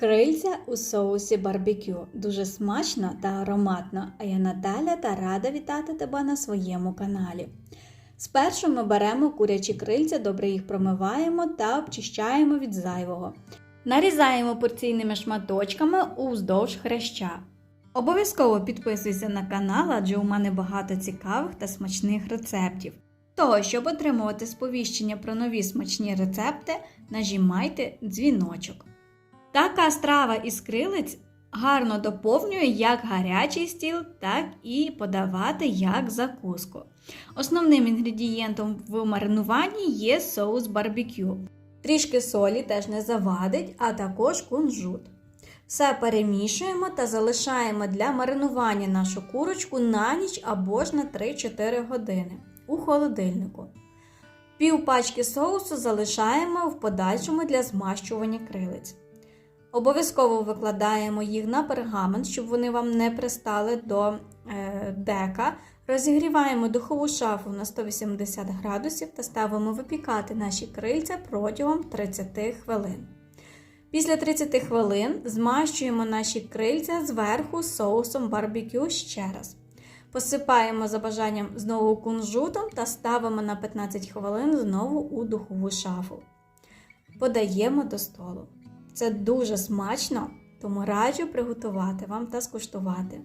Крильця у соусі барбекю. Дуже смачно та ароматно. А я Наталя та рада вітати тебе на своєму каналі. Спершу ми беремо курячі крильця, добре їх промиваємо та обчищаємо від зайвого. Нарізаємо порційними шматочками уздовж хряща. Обов'язково підписуйся на канал, адже у мене багато цікавих та смачних рецептів. Того, щоб отримувати сповіщення про нові смачні рецепти, нажимайте дзвіночок. Така страва із крилиць гарно доповнює як гарячий стіл, так і подавати як закуску. Основним інгредієнтом в маринуванні є соус барбекю. Трішки солі теж не завадить, а також кунжут. Все перемішуємо та залишаємо для маринування нашу курочку на ніч або ж на 3-4 години у холодильнику. Пів пачки соусу залишаємо в подальшому для змащування крилиць. Обов'язково викладаємо їх на пергамент, щоб вони вам не пристали до е, дека. Розігріваємо духову шафу на 180 градусів та ставимо випікати наші крильця протягом 30 хвилин. Після 30 хвилин змащуємо наші крильця зверху соусом барбекю ще раз. Посипаємо за бажанням знову кунжутом та ставимо на 15 хвилин знову у духову шафу. Подаємо до столу. Це дуже смачно, тому раджу приготувати вам та скуштувати.